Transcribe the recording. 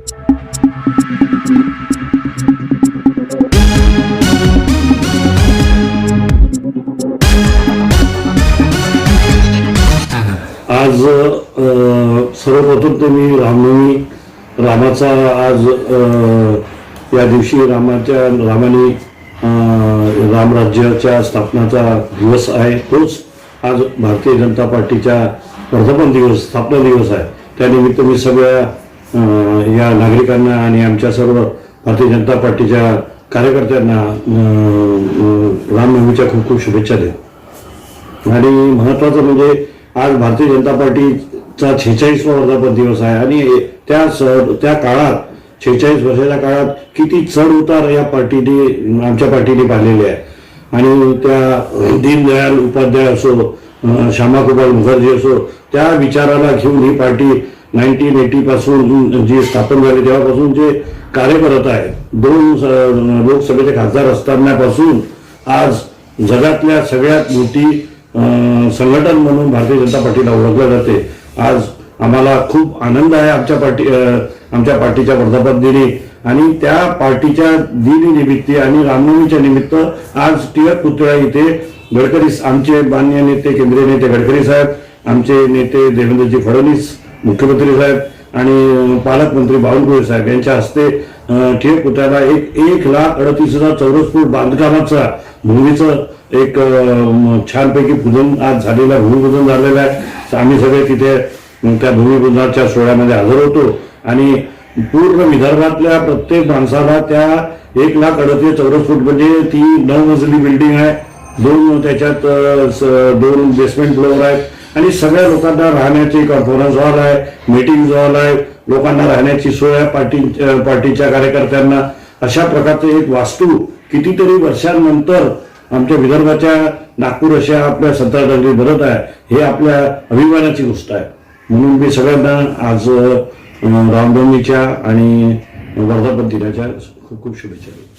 आज सर्वप्रथम तर मी रामनवमी रामाचा आज या दिवशी रामाच्या रामाने रामराज्याच्या स्थापनाचा दिवस आहे. तोच आज भारतीय जनता पार्टीच्या वर्धापन दिवस स्थापना दिवस आहे. त्यानिमित्त मी सगळ्या या नागरिकांना आणि आमच्या सर्व भारतीय जनता पार्टीच्या कार्यकर्त्यांना रामनवमीच्या खूप खूप शुभेच्छा देतो. आणि महत्वाचं म्हणजे आज भारतीय जनता पार्टीचा छेचाळीसवा वर्धापन दिवस आहे आणि त्या स- त्या काळात छेचाळीस वर्षाच्या काळात किती चढ उतार या पार्टीने आमच्या पार्टीने पाहिलेले आहे. आणि त्या दीनदयाल उपाध्याय असो श्यामाकुपाल मुखर्जी असो त्या विचाराला घेऊन ही पार्टी नाईन्टीन एटी पासून जी स्थापन झाली तेव्हापासून जे कार्य करत आहे दोन लोकसभेचे खासदार असतानापासून आज जगातल्या सगळ्यात मोठी संघटन म्हणून भारतीय जनता पार्टीला ओळखलं जाते. आज आम्हाला खूप आनंद आहे आमच्या पार्टी आमच्या पार्टीच्या वर्धापन दिनी आणि त्या पार्टीच्या दिनीनिमित्त आणि रामनवमीच्या निमित्त आज टिळक पुतळा इथे गडकरी आमचे मान्य नेते केंद्रीय नेते गडकरी साहेब आमचे नेते देवेंद्रजी फडणवीस मुख्यमंत्री साहेब आणि पालकमंत्री बावनकुळे साहेब यांच्या हस्ते ठेव पुतळ्याला एक एक लाख अडतीस हजार चौरस फूट बांधकामाचा भूमीचं एक छानपैकी पूजन आज झालेलं आहे, भूमिपूजन झालेलं आहे. आम्ही सगळे तिथे त्या भूमिपूजनाच्या सोहळ्यामध्ये हजर होतो. आणि पूर्ण विदर्भातल्या प्रत्येक माणसाला त्या एक लाख अडतीस चौरस फूट म्हणजे ती नऊ मजली बिल्डिंग आहे. दोन त्याच्यात स- दोन बेसमेंट फ्लोअर आहेत. आणि सगळ्या लोकांना राहण्याची कॉन्फरन्स हॉल आहे मीटिंग हॉल आहे. लोकांना राहण्याची सोय आहे पार्टी पार्टीच्या कार्यकर्त्यांना. अशा प्रकारचे एक वास्तू कितीतरी वर्षांनंतर आमच्या विदर्भाच्या नागपूर अशा आपल्या सत्ताधारी भरत आहे. हे आपल्या अभिमानाची गोष्ट आहे. म्हणून मी सगळ्यांना आज रामनवमीच्या आणि वर्धापन दिनाच्या खूप खूप शुभेच्छा देतो.